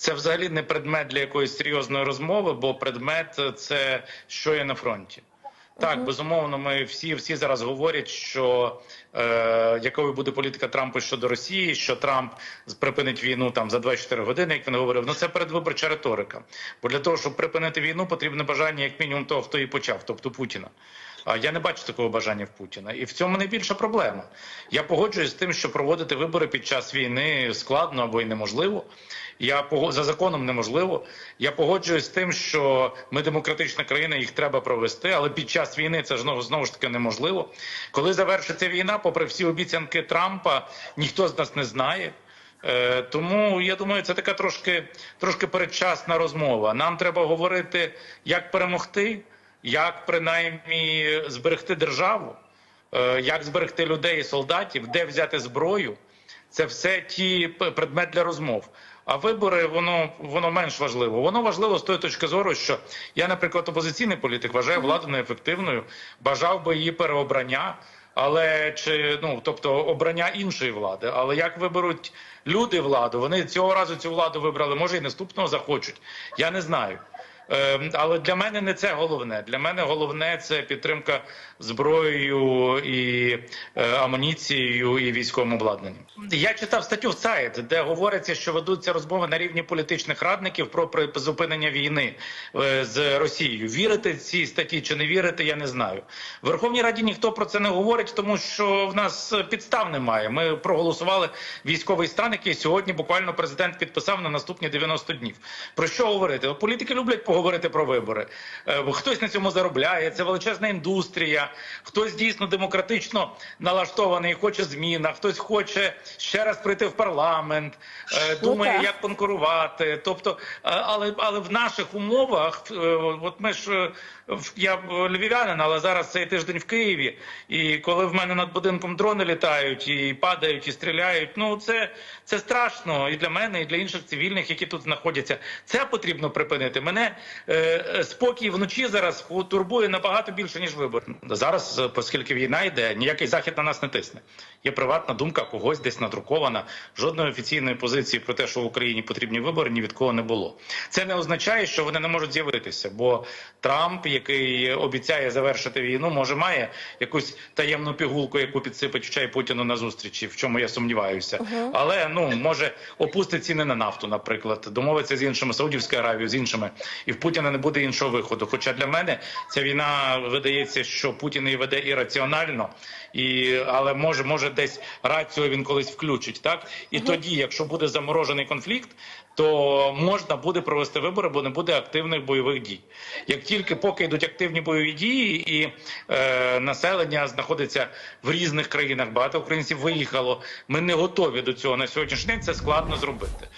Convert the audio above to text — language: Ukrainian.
це взагалі не предмет для якоїсь серйозної розмови, бо предмет е, це що є на фронті. Так, безумовно, ми всі всі зараз говорять, що е, якою буде політика Трампа щодо Росії, що Трамп припинить війну там за 24 години, як він говорив. Ну це передвиборча риторика. Бо для того, щоб припинити війну, потрібне бажання, як мінімум, того, хто її почав, тобто Путіна. Я не бачу такого бажання в Путіна, і в цьому найбільша проблема. Я погоджуюсь з тим, що проводити вибори під час війни складно або й неможливо. Я за законом неможливо. Я погоджуюсь з тим, що ми демократична країна, їх треба провести, але під час війни це ж знову знову ж таки неможливо. Коли завершиться війна, попри всі обіцянки Трампа, ніхто з нас не знає. Е, Тому я думаю, це така трошки, трошки передчасна розмова. Нам треба говорити, як перемогти, як принаймні зберегти державу, е, як зберегти людей і солдатів, де взяти зброю. Це все ті предмет для розмов. А вибори воно воно менш важливо. Воно важливо з тої точки зору, що я, наприклад, опозиційний політик вважаю владу неефективною, бажав би її переобрання. Але чи ну тобто обрання іншої влади, але як виберуть люди владу? Вони цього разу цю владу вибрали, може і наступного захочуть. Я не знаю. Ем, Але для мене не це головне. Для мене головне це підтримка зброєю і е, амуніцією і військовим обладнанням. Я читав статтю в сайт, де говориться, що ведуться розмови на рівні політичних радників про призупинення війни е, з Росією. Вірити цій статті чи не вірити, я не знаю. В Верховній Раді ніхто про це не говорить, тому що в нас підстав немає. Ми проголосували військовий стан, який сьогодні буквально президент підписав на наступні 90 днів. Про що говорити? Політики люблять поговорити про вибори. Е, Хтось на цьому заробляє. Це величезна індустрія. Хтось дійсно демократично налаштований, хоче змін, а хтось хоче ще раз прийти в парламент, е, думає, як конкурувати. Тобто, е, але але в наших умовах, от ми ж я львів'янин, але зараз цей тиждень в Києві. І коли в мене над будинком дрони літають і падають, і стріляють, ну це, це страшно і для мене, і для інших цивільних, які тут знаходяться. Це потрібно припинити. Мене спокій вночі зараз турбує набагато більше ніж вибори. Зараз, е, оскільки війна йде, ніякий захід на нас не тисне. Є приватна думка, когось десь надрукована. Жодної офіційної позиції про те, що в Україні потрібні вибори, ні від кого не було. Це не означає, що вони не можуть з'явитися, бо Трамп, який обіцяє завершити війну, може має якусь таємну пігулку, яку підсипить в чай Путіну на зустрічі, в чому я сумніваюся. Але ну може опустить ціни на нафту, наприклад, домовиться з іншими Саудівською Аравією, з іншими, і в Путіна не буде іншого виходу. Хоча для мене ця війна видається, що Путін її веде ірраціонально, і але може, може десь рацію він колись включить. Так і тоді, якщо буде заморожений конфлікт, то можна буде провести вибори, бо не буде активних бойових дій. Як тільки поки йдуть активні бойові дії, і е, населення знаходиться в різних країнах, багато українців виїхало. Ми не готові до цього на сьогоднішній день. Це складно зробити.